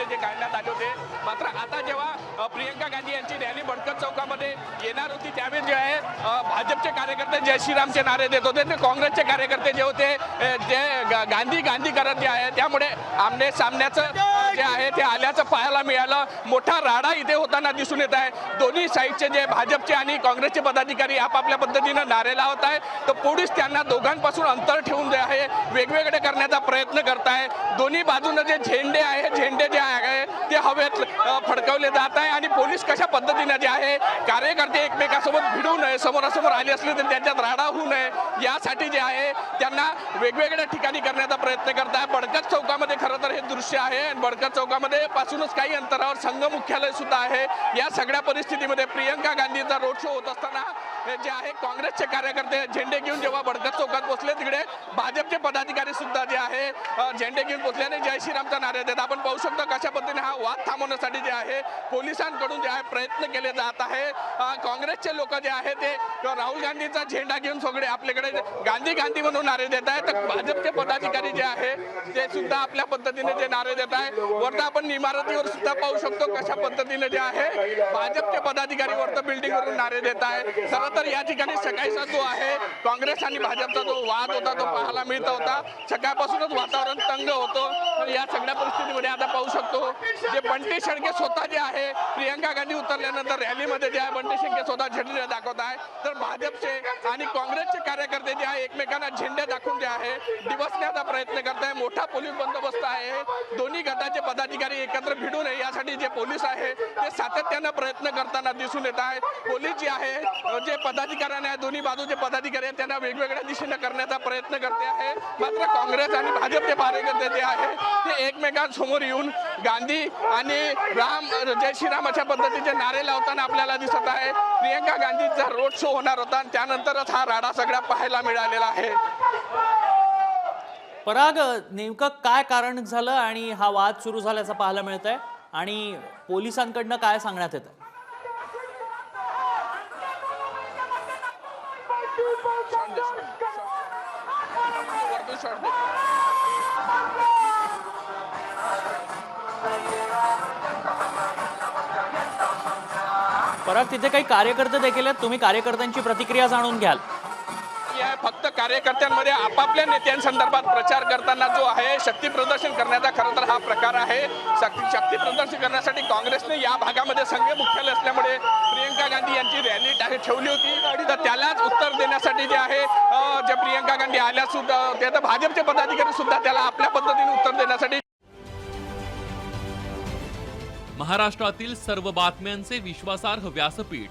होते ते काढण्यात आले होते. मात्र आता जेव्हा प्रियंका गांधी यांची रॅली भडकत चौकामध्ये येणार होती त्यावेळेस जे आहे भाजपचे कार्यकर्ते जय श्रीरामचे नारे देत होते ते काँग्रेसचे कार्यकर्ते जे होते जे गांधी गांधी करत जे आहे त्यामुळे आमने सामन्याचं जे आहे ते आल्याचं पाहायला मिळालं. मोठा राडा इथे होताना दिसून येत आहे. दोन्ही साईडचे जे भाजपचे आणि काँग्रेसचे पदाधिकारी आपापल्या पद्धतीनं नारे लावत आहे तर पोलीस त्यांना दोघांपासून अंतर ठेवून जे आहे वेगवेगळे करण्याचा प्रयत्न करत आहे दोन्ही बाजूनं जे झेंडे आहे झेंडे जे आहे हवेत फडकवले जात आहे आणि पोलीस कशा पद्धतीने जे आहे कार्यकर्ते एकमेकासोबत भिडू नये समोरासमोर आले असले तर त्यांच्यात राडा होऊ नये यासाठी जे आहे त्यांना वेगवेगळ्या ठिकाणी करण्याचा प्रयत्न करत आहे बडकत चौकामध्ये तर हे दृश्य आहे. आणि बडकर चौकामध्ये पासूनच काही अंतरावर संघ मुख्यालय सुद्धा आहे. या सगळ्या परिस्थितीमध्ये प्रियंका गांधीचा रोड शो होत असताना हे जे आहे काँग्रेसचे कार्यकर्ते झेंडे घेऊन जेव्हा बडकर चौकात पोहोचले तिकडे भाजपचे पदाधिकारी सुद्धा जे आहे झेंडे घेऊन पोहोचल्याने जय श्रीरामचा नारे देत आपण पाहू शकतो कशा पद्धतीने हा वाद थांबवण्यासाठी जे आहे पोलिसांकडून जे आहे प्रयत्न केले जात आहे. काँग्रेसचे लोक जे आहे ते राहुल गांधीचा झेंडा घेऊन सगळे आपल्याकडे गांधी गांधी म्हणून नारे देत आहेत. तर भाजपचे पदाधिकारी जे आहे ते सुद्धा आपल्या पद्धतीने जे नारे देत आहे. वरता आपण इमारतीवर सुद्धा पाहू शकतो कशा पद्धतीने जे आहे भाजपचे पदाधिकारी वरतं बिल्डिंग वरून नारे देत आहे. खरं तर या ठिकाणी सकाळचा जो आहे काँग्रेस आणि भाजपचा जो वाद होता तो पाहायला मिळत होता. सकाळपासूनच वातावरण तंग होतो. या सगळ्या परिस्थितीमध्ये आता पाहू शकतो जे बंटी शेळके स्वतः जे आहे प्रियंका गांधी उतरल्यानंतर रॅलीमध्ये जे आहे बंटी शेळके स्वतः झेंडे दाखवत आहे. तर भाजपचे आणि काँग्रेसचे कार्यकर्ते जे आहे एकमेकांना झेंडे दाखवून जे आहे दिवसण्याचा प्रयत्न मोठा पोलीस बंदोबस्त आहे. दोन्ही गटाचे पदाधिकारी एकत्र भिडू नये यासाठी जे पोलीस आहे ते सातत्यानं प्रयत्न करताना दिसून येत आहे. पोलीस जे आहे जे पदाधिकाऱ्यांना आहे दोन्ही बाजूचे पदाधिकारी आहेत त्यांना वेगवेगळ्या दिशेने करण्याचा प्रयत्न करते आहे. मात्र काँग्रेस आणि भाजपचे कार्यकर्ते जे आहे ते एकमेकांसमोर येऊन गांधी आणि राम जय श्रीराम अशा पद्धतीचे नारे लावताना आपल्याला दिसत आहे. प्रियंका गांधीचा रोड शो होणार होता आणि त्यानंतरच हा राडा सगळा पाहायला मिळालेला आहे. पराग नेमकं काय कारण झालं आणि हा वाद सुरू झाल्याचं पाहायला मिळत आहे आणि पोलिसांकडनं काय सांगण्यात येतं परत पराग तिथे काही कार्यकर्ते देखील आहेत? तुम्ही कार्यकर्त्यांची प्रतिक्रिया जाणून घ्याल. हे आहे. फक्त कार्यकर्त्यांमध्ये आपापल्या नेत्यांसंदर्भात प्रचार करताना जो आहे शक्ती प्रदर्शन करण्याचा खरं तर हा प्रकार आहे. शक्ती प्रदर्शन करण्यासाठी काँग्रेसने या भागामध्ये संघ मुख्यालय असल्यामुळे प्रियंका गांधी यांची रॅली ठेवली होती. तर त्यालाच उत्तर देण्यासाठी जे आहे जे प्रियंका गांधी आल्या सुद्धा ते तर भाजपचे पदाधिकारी सुद्धा त्याला आपल्या पद्धतीने उत्तर देण्यासाठी महाराष्ट्रातील सर्व बातम्यांचे विश्वासार्ह व्यासपीठ.